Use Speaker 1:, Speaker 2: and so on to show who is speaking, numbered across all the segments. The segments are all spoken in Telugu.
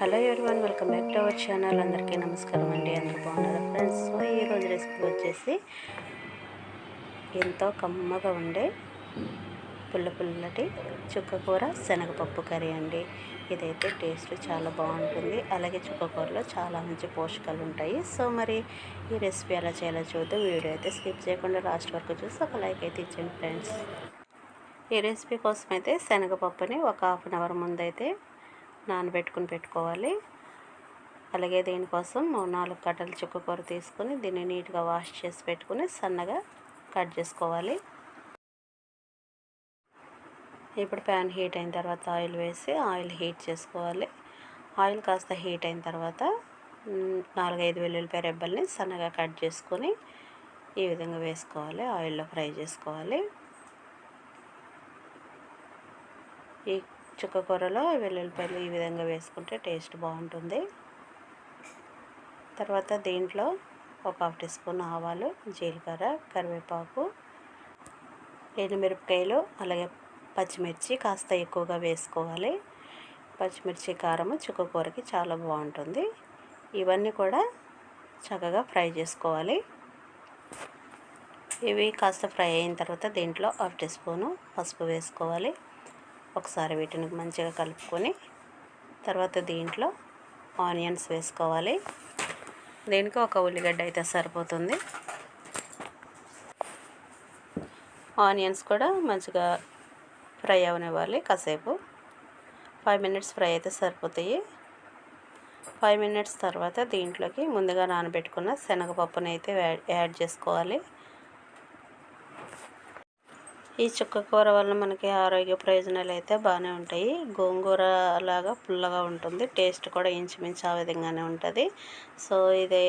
Speaker 1: Hello everyone welcome back to our channel. అందరికీ నమస్కారం అండి. అందరూ బాగున్నారు ఫ్రెండ్స్? సో ఈరోజు రెసిపీ వచ్చేసి ఎంతో కమ్మగా ఉండే పుల్ల పుల్లటి చుక్కకూర శనగపప్పు కర్రీ అండి. ఇదైతే టేస్ట్ చాలా బాగుంటుంది. అలాగే చుక్కకూరలో చాలా మంచి పోషకాలు ఉంటాయి. సో మరి ఈ రెసిపీ ఎలా చేయాలో చూద్దాం. వీడియో అయితే స్కిప్ చేయకుండా లాస్ట్ వరకు చూసి ఒక లైక్ అయితే ఇచ్చింది ఫ్రెండ్స్. ఈ రెసిపీ కోసం అయితే శనగపప్పుని ఒక హాఫ్ అన్ అవర్ ముందైతే నానబెట్టుకుని పెట్టుకోవాలి. అలాగే దీనికోసం నాలుగు కట్టలు చుక్కకూర తీసుకొని దీన్ని నీట్గా వాష్ చేసి పెట్టుకుని సన్నగా కట్ చేసుకోవాలి. ఇప్పుడు ప్యాన్ హీట్ అయిన తర్వాత ఆయిల్ వేసి ఆయిల్ హీట్ చేసుకోవాలి. ఆయిల్ కాస్త హీట్ అయిన తర్వాత నాలుగైదు వెల్లుల్లిపాయ రెబ్బల్ని సన్నగా కట్ చేసుకొని ఈ విధంగా వేసుకోవాలి. ఆయిల్లో ఫ్రై చేసుకోవాలి. ఈ చుక్కకూరలో వెల్లుల్లిపాయలు ఈ విధంగా వేసుకుంటే టేస్ట్ బాగుంటుంది. తర్వాత దీంట్లో ఒక హాఫ్ టీ స్పూన్ ఆవాలు జీలకర్ర కరివేపాకు ఎండుమిరపకాయలు అలాగే పచ్చిమిర్చి కాస్త ఎక్కువగా వేసుకోవాలి. పచ్చిమిర్చి కారము చుక్కకూరకి చాలా బాగుంటుంది. ఇవన్నీ కూడా చక్కగా ఫ్రై చేసుకోవాలి. ఇవి కాస్త ఫ్రై అయిన తర్వాత దీంట్లో హాఫ్ టీ స్పూను పసుపు వేసుకోవాలి. ఒకసారి వీటిని మంచిగా కలుపుకొని తర్వాత దీంట్లో ఆనియన్స్ వేసుకోవాలి. దీనికి ఒక ఉల్లిగడ్డ అయితే సరిపోతుంది. ఆనియన్స్ కూడా మంచిగా ఫ్రై అవనివ్వాలి కాసేపు. ఫైవ్ మినిట్స్ ఫ్రై అయితే సరిపోతాయి. ఫైవ్ మినిట్స్ తర్వాత దీంట్లోకి ముందుగా నానబెట్టుకున్న శనగపప్పుని అయితే యాడ్ చేసుకోవాలి. ఈ చుక్క కూర వల్ల మనకి ఆరోగ్య ప్రయోజనాలు అయితే బాగానే ఉంటాయి. గోంగూర లాగా పుల్లగా ఉంటుంది. టేస్ట్ కూడా ఇంచుమించు ఆ విధంగానే ఉంటుంది. సో ఇది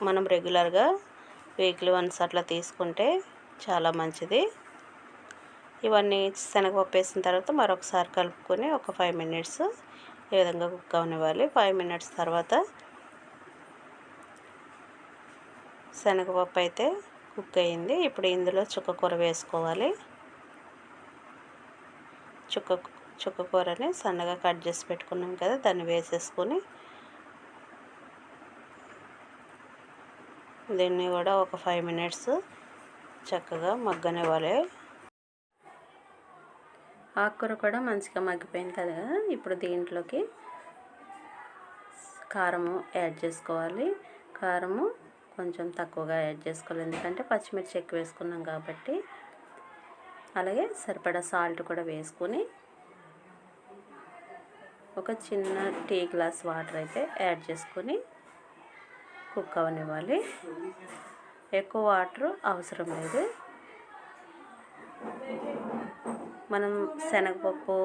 Speaker 1: మనం రెగ్యులర్గా వీక్లీ వన్స్ అట్లా తీసుకుంటే చాలా మంచిది. ఇవన్నీ శనగపప్పు వేసిన తర్వాత మరొకసారి కలుపుకొని ఒక ఫైవ్ మినిట్స్ ఈ విధంగా కుక్ అవనివ్వాలి. ఫైవ్ మినిట్స్ తర్వాత శనగపప్పు అయితే కుక్ అయ్యింది ఇప్పుడు ఇందులో చుక్కకూర వేసుకోవాలి. చుక్క చుక్కకూరని సన్నగా కట్ చేసి పెట్టుకున్నాం కదా దాన్ని వేసేసుకొని దీన్ని కూడా ఒక ఫైవ్ మినిట్స్ చక్కగా మగ్గనివ్వాలి. ఆకుకూర కూడా మంచిగా మగ్గిపోయింది కదా ఇప్పుడు దీంట్లోకి కారము యాడ్ చేసుకోవాలి. కారము కొంచెం తక్కువగా యాడ్ చేసుకోవాలి ఎందుకంటే పచ్చిమిర్చి ఎక్కువ వేసుకున్నాం కాబట్టి అలాగే సరిపడా సాల్ట్ కూడా వేసుకొని ఒక చిన్న టీ గ్లాస్ వాటర్ అయితే యాడ్ చేసుకొని కుక్ అవనివ్వాలి. ఎక్కువ వాటర్ అవసరం లేదు. మనం శనగపప్పు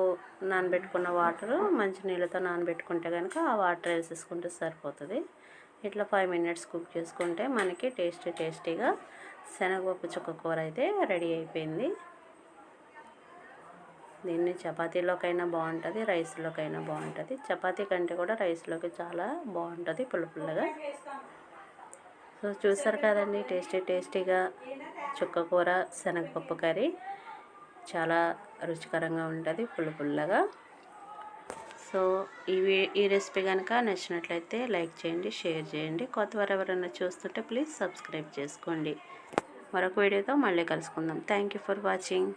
Speaker 1: నానబెట్టుకున్న వాటర్ మంచి నీళ్ళతో నానబెట్టుకుంటే కనుక ఆ వాటర్ వేసేసుకుంటే సరిపోతుంది. ఇట్లా ఫైవ్ మినిట్స్ కుక్ చేసుకుంటే మనకి టేస్టీ టేస్టీగా శనగపప్పు చుక్క కూర అయితే రెడీ అయిపోయింది. దీన్ని చపాతీలోకైనా బాగుంటుంది రైస్లోకైనా బాగుంటుంది. చపాతీ కంటే కూడా రైస్లోకి చాలా బాగుంటుంది పుల్లపుల్లగా సో చూసారు కదండి టేస్టీ టేస్టీగా చుక్కకూర శనగపప్పు కర్రీ చాలా రుచికరంగా ఉంటుంది పుల్లపుల్లగా సో ఇవి ఈ రెసిపీ కనుక నచ్చినట్లయితే లైక్ చేయండి షేర్ చేయండి. కొత్తవారు ఎవరైనా చూస్తుంటే ప్లీజ్ సబ్స్క్రైబ్ చేసుకోండి. మరొక వీడియోతో మళ్ళీ కలుసుకుందాం. Thank for watching.